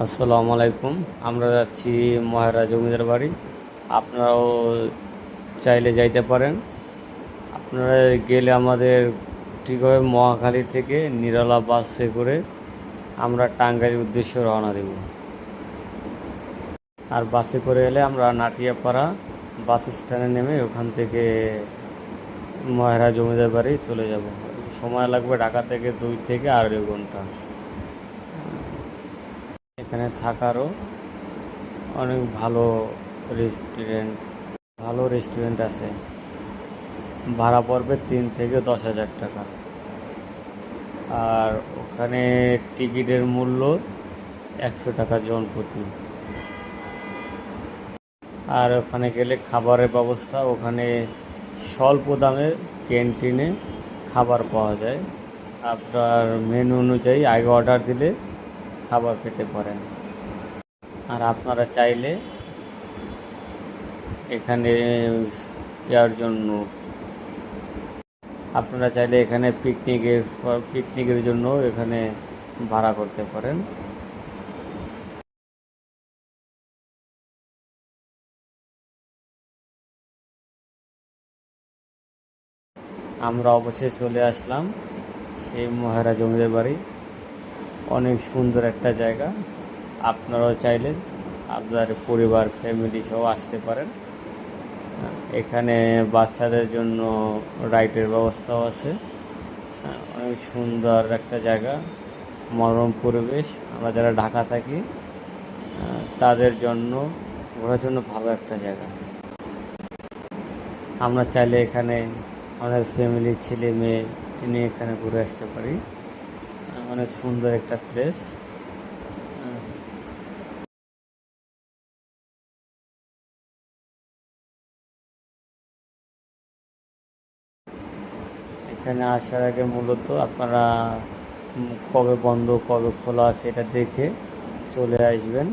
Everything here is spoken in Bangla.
আসসালামু আলাইকুম। আমরা যাচ্ছি মহারাজ জমিদার বাড়ি। আপনারাও চাইলে যাইতে পারেন। আপনারা গেলে আমাদের ঠিক হবে মহাখালী থেকে নিরালা বাসে করে আমরা টাঙ্গাইয়ের উদ্দেশ্যে রওনা দেব। আর বাসে করে এলে আমরা নাটিয়াপাড়া বাস স্ট্যান্ডে নেমে ওখান থেকে মহারাজ জমিদার বাড়ি চলে যাব। সময় লাগবে ঢাকা থেকে দুই থেকে আড়াই ঘণ্টা। এখানে থাকারও অনেক ভালো রেস্টুরেন্ট ভালো রেস্টুরেন্ট আছে। ভাড়া পড়বে তিন থেকে দশ হাজার টাকা। আর ওখানে টিকিটের মূল্য একশো টাকা জন প্রতি। আর ওখানে গেলে খাবারের ব্যবস্থা, ওখানে স্বল্প দামে ক্যান্টিনে খাবার পাওয়া যায়। আপনার মেনু অনুযায়ী আগে অর্ডার দিলে খাবার পেতে পারেন। আর আপনারা চাইলে এখানে যাওয়ার জন্য, আপনারা চাইলে এখানে পিকনিকের পিকনিকের জন্য এখানে ভাড়া করতে পারেন। আমরা অবশ্যই চলে আসলাম সেই মহারাজ জমিদার বাড়ি। অনেক সুন্দর একটা জায়গা। আপনারাও চাইলে আপনার পরিবার ফ্যামিলি সহ আসতে পারেন। এখানে বাচ্চাদের জন্য রাইডের ব্যবস্থাও আছে। অনেক সুন্দর একটা জায়গা, মনোরম পরিবেশ। আমরা যারা ঢাকা থাকি তাদের জন্য ঘোরার জন্য ভালো একটা জায়গা। আমরা চাইলে এখানে আমাদের ফ্যামিলির ছেলে মেয়ে নিয়ে এখানে ঘুরে আসতে পারি। অনেক সুন্দর একটা প্লেস এখানে আসার আগে মূলত আপনারা কবে বন্ধ, কবে খোলা আছে এটা দেখে চলে আসবেন।